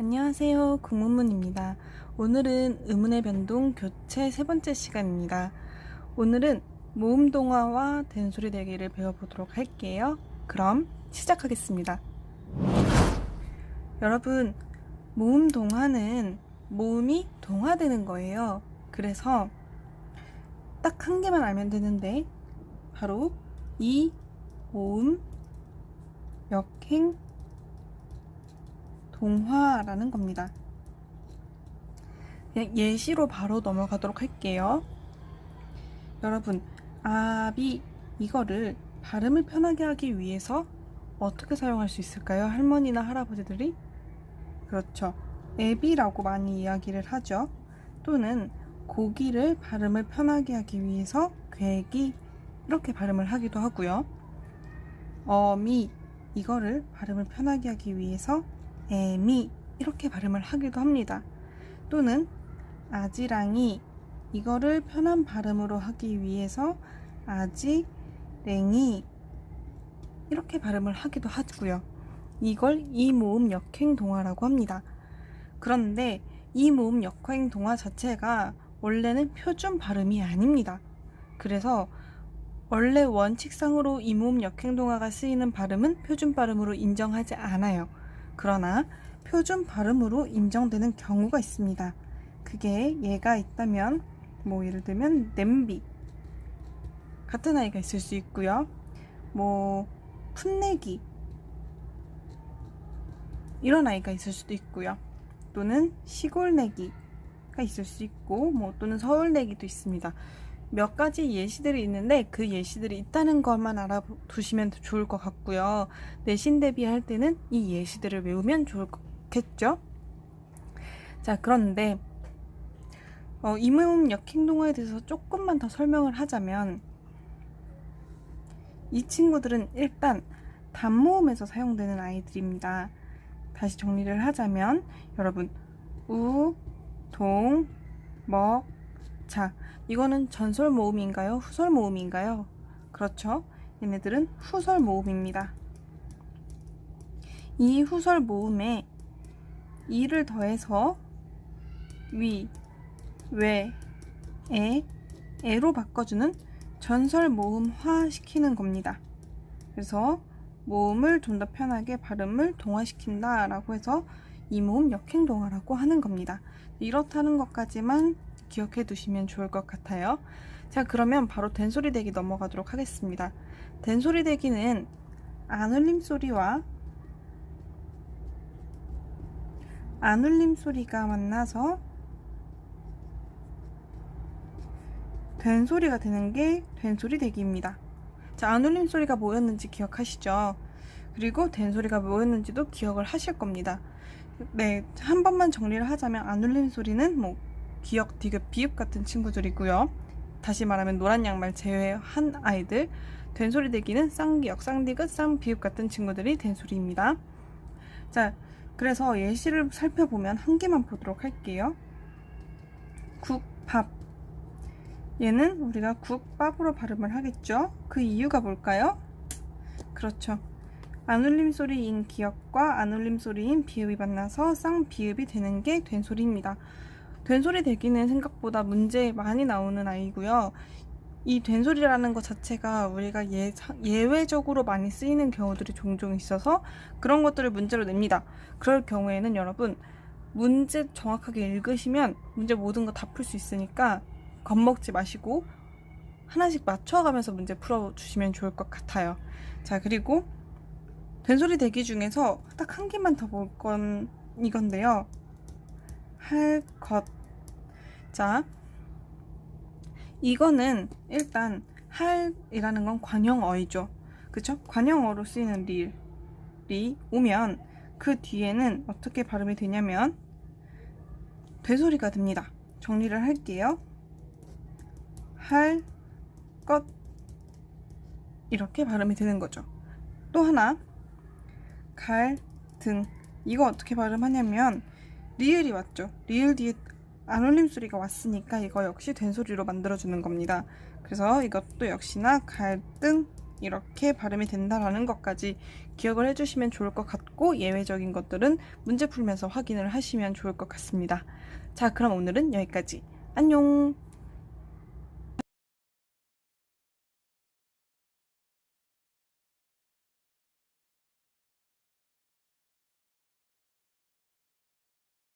안녕하세요. 국문문입니다. 오늘은 의문의 변동 교체 세 번째 시간입니다. 오늘은 모음 동화와 된소리 대기를 배워보도록 할게요. 그럼 시작하겠습니다. 여러분, 모음 동화는 모음이 동화되는 거예요. 그래서 딱 한 개만 알면 되는데 바로 이 모음 역행 동화라는 겁니다. 예시로 바로 넘어가도록 할게요. 여러분, 아비 이거를 발음을 편하게 하기 위해서 어떻게 사용할 수 있을까요? 할머니나 할아버지들이? 그렇죠. 애비라고 많이 이야기를 하죠. 또는 고기를 발음을 편하게 하기 위해서 괴기 이렇게 발음을 하기도 하고요. 어미 이거를 발음을 편하게 하기 위해서 에미 이렇게 발음을 하기도 합니다. 또는 아지랑이 이거를 편한 발음으로 하기 위해서 아지랭이 이렇게 발음을 하기도 하고요. 이걸 이 모음 역행 동화라고 합니다. 그런데 이 모음 역행 동화 자체가 원래는 표준 발음이 아닙니다. 그래서 원래 원칙상으로 이 모음 역행 동화가 쓰이는 발음은 표준 발음으로 인정하지 않아요. 그러나 표준 발음으로 인정되는 경우가 있습니다. 그게 얘가 있다면 뭐 예를 들면 냄비 같은 아이가 있을 수 있고요. 뭐 풋내기 이런 아이가 있을 수도 있고요. 또는 시골내기가 있을 수 있고 뭐 또는 서울내기도 있습니다. 몇 가지 예시들이 있는데 그 예시들이 있다는 것만 알아두시면 좋을 것 같고요. 내신 대비할 때는 이 예시들을 외우면 좋겠죠? 자, 그런데 어, 이모음 역행동화에 대해서 조금만 더 설명을 하자면 이 친구들은 일단 단모음에서 사용되는 아이들입니다. 다시 정리를 하자면 여러분 우, 동, 먹, 자 이거는 전설 모음인가요? 후설 모음인가요? 그렇죠. 얘네들은 후설 모음입니다. 이 후설 모음에 이를 더해서 위, 외, 에, 에로 바꿔주는 전설 모음화 시키는 겁니다. 그래서 모음을 좀 더 편하게 발음을 동화시킨다 라고 해서 이 모음 역행동화라고 하는 겁니다. 이렇다는 것까지만 기억해 두시면 좋을 것 같아요. 자, 그러면 바로 된소리 대기 넘어가도록 하겠습니다. 된소리 대기는 안울림 소리와 안울림 소리가 만나서 된소리가 되는 게 된소리 대기입니다. 자, 안울림 소리가 뭐였는지 기억하시죠? 그리고 된소리가 뭐였는지도 기억을 하실 겁니다. 네, 한 번만 정리를 하자면 안울림 소리는 뭐 기역, 디귿, 비읍 같은 친구들이고요. 다시 말하면 노란 양말 제외한 아이들. 된소리 대기는 쌍기역, 쌍디귿, 쌍비읍 같은 친구들이 된소리입니다. 자, 그래서 예시를 살펴보면 한 개만 보도록 할게요. 국 밥. 얘는 우리가 국밥으로 발음을 하겠죠? 그 이유가 뭘까요? 그렇죠. 안울림 소리인 기역과 안울림 소리인 비읍이 만나서 쌍비읍이 되는 게 된소리입니다. 된소리 대기는 생각보다 문제 많이 나오는 아이고요. 이 된소리라는 것 자체가 우리가 예, 예외적으로 많이 쓰이는 경우들이 종종 있어서 그런 것들을 문제로 냅니다. 그럴 경우에는 여러분 문제 정확하게 읽으시면 문제 모든 거 다 풀 수 있으니까 겁먹지 마시고 하나씩 맞춰가면서 문제 풀어주시면 좋을 것 같아요. 자 그리고 된소리 대기 중에서 딱 한 개만 더 볼 건 이건데요. 할 것. 자, 이거는 일단 할이라는 건 관형어이죠. 그쵸? 관형어로 쓰이는 릴이 오면 그 뒤에는 어떻게 발음이 되냐면 되소리가 됩니다. 정리를 할게요. 할 것 이렇게 발음이 되는 거죠. 또 하나 갈 등 이거 어떻게 발음하냐면 리을이 왔죠. 리을 뒤에 안울림 소리가 왔으니까 이거 역시 된소리로 만들어주는 겁니다. 그래서 이것도 역시나 갈등 이렇게 발음이 된다라는 것까지 기억을 해주시면 좋을 것 같고 예외적인 것들은 문제 풀면서 확인을 하시면 좋을 것 같습니다. 자, 그럼 오늘은 여기까지. 안녕!